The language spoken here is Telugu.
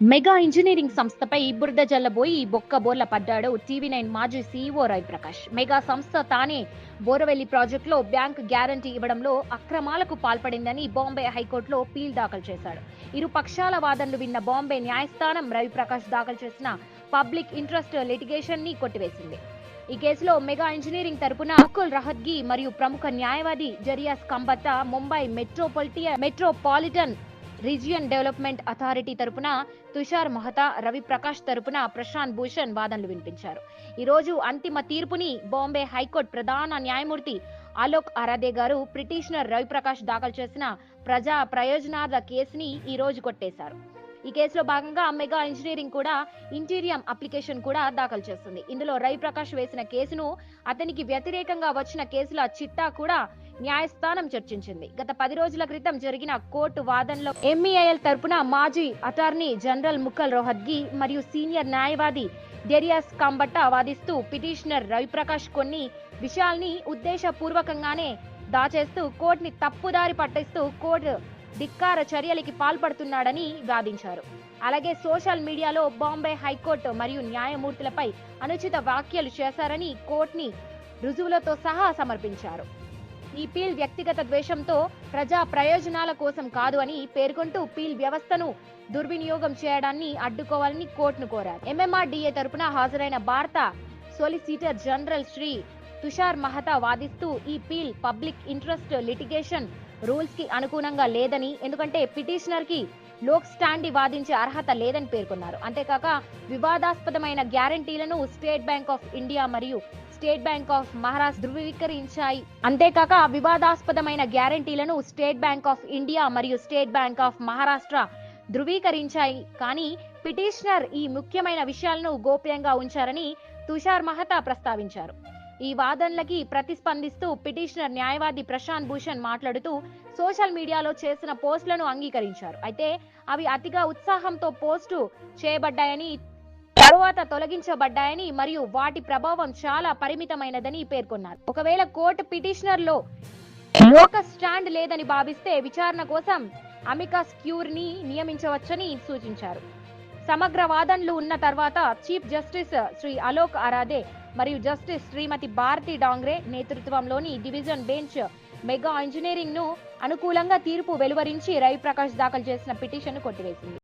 మెగా ఇంజనీరింగ్ సంస్థపై బురద జల్లబోయి బొక్క బోర్ల పడ్డాడు టీవీ నైన్ మాజీ సీఈఓ రవిప్రకాష్. మెగా సంస్థ తానే బోరవెల్లి ప్రాజెక్టులో బ్యాంక్ గ్యారంటీ ఇవ్వడంలో అక్రమాలకు పాల్పడిందని బాంబే హైకోర్టులో పీల్ దాఖలు చేశాడు. ఇరు పక్షాల వాదనలు విన్న బాంబే న్యాయస్థానం రవిప్రకాష్ దాఖలు చేసిన పబ్లిక్ ఇంట్రెస్ట్ లిటిగేషన్ని కొట్టివేసింది. ఈ కేసులో మెగా ఇంజనీరింగ్ తరపున అకుల్ రహద్గి మరియు ప్రముఖ న్యాయవాది జరియాస్ కంబత్తా Mumbai metropolitan metropolitan region development authority తరపున తుషార్ మహతా రవి ప్రకాష్ తరపున ప్రశాంత్ భూషణ్ వాదనలు వినిపించారు. ఈ రోజు అంతిమ తీర్పుని బాంబే హైకోర్టు ప్రధాన న్యాయమూర్తి అలోక్ అరాదే గారు పిటిషనర్ రవిప్రకాష్ దాఖలు చేసిన ప్రజా ప్రయోజనార్థ కేసుని ఈ రోజు కొట్టేశారు. ఈ కేసులో భాగంగా మెగా ఇంజనీరింగ్ కూడా ఇంటీరియం అప్లికేషన్ కూడా దాఖలు చేస్తుంది. ఇందులో రవిప్రకాష్ వేసిన కేసును అతనికి వ్యతిరేకంగా వచ్చిన కేసుల చిట్టా కూడా న్యాయస్థానం చర్చించింది. గత పది రోజుల క్రితం జరిగిన కోర్టు వాదనలో ఎంఈఐఎల్ తరపున మాజీ అటార్నీ జనరల్ ముఖల్ రోహద్గి మరియు సీనియర్ న్యాయవాది డెరియాస్ కంబట్టా వాదిస్తూ పిటిషనర్ రవిప్రకాష్ కొన్ని విషయాల్ని ఉద్దేశపూర్వకంగానే దాచేస్తూ కోర్టుని తప్పుదారి పట్టిస్తూ కోర్టు ధిక్కార చర్యలకి పాల్పడుతున్నాడని వాదించారు. అలాగే సోషల్ మీడియాలో బాంబే హైకోర్టు మరియు న్యాయమూర్తులపై అనుచిత వ్యాఖ్యలు చేశారని కోర్టుని రుజువులతో సహా సమర్పించారు. ఈ పీల్ వ్యక్తిగత ద్వేషంతో ప్రజా ప్రయోజనాల కోసం కాదు అని పేర్కొంటూ పీల్ వ్యవస్థను దుర్వినియోగం చేయడాన్ని అడ్డుకోవాలని కోర్టును కోరారు. ఎంఎంఆర్డీఏ తరపున హాజరైన భారత సొలిసిటర్ జనరల్ శ్రీ తుషార్ మహతా వాదిస్తూ ఈ పీల్ పబ్లిక్ ఇంట్రెస్ట్ లిటిగేషన్ రూల్స్కి అనుగుణంగా లేదని ఎందుకంటే పిటిషనర్కి లోక్ స్టాండి వాదించే అర్హత లేదని పేర్కొన్నారు. అంతేకాక వివాదాస్పదమైన గ్యారంటీలను స్టేట్ బ్యాంక్ ఆఫ్ ఇండియా మరియు స్టేట్ బ్యాంక్ ఆఫ్ మహారాష్ట్ర ధృవీకరించాయి. అంతేకాక వివాదాస్పదమైన గ్యారంటీలను స్టేట్ బ్యాంక్ ఆఫ్ ఇండియా మరియు స్టేట్ బ్యాంక్ ఆఫ్ మహారాష్ట్ర ధృవీకరించాయి. కానీ పిటిషనర్ ఈ ముఖ్యమైన విషయాలను గోప్యంగా ఉంచారని తుషార్ మహతా ప్రస్తావించారు. ఈ వాదనలకి ప్రతిస్పందిస్తూ పిటిషనర్ న్యాయవాది ప్రశాంత్ భూషణ్ మాట్లాడుతూ సోషల్ మీడియాలో చేసిన పోస్టులను అంగీకరించారు. అయితే అవి అతిగా ఉత్సాహంతో పోస్టు చేయబడ్డాయని తరువాత తొలగించబడ్డాయని మరియు వాటి ప్రభావం చాలా పరిమితమైనదని పేర్కొన్నారు. ఒకవేళ కోర్టు పిటిషనర్లో లోక స్టాండ్ లేదని భావిస్తే విచారణ కోసం అమికాస్ క్యూర్ని నియమించవచ్చని సూచించారు. సమగ్ర వాదనలు ఉన్న తర్వాత చీఫ్ జస్టిస్ శ్రీ అలోక్ అరాదే మరియు జస్టిస్ శ్రీమతి భారతి డాంగ్రే నేతృత్వంలోని డివిజన్ బెంచ్ మెగా ఇంజనీరింగ్ను అనుకూలంగా తీర్పు వెలువరించి రవిప్రకాష్ దాఖలు చేసిన పిటిషన్ కొట్టివేసింది.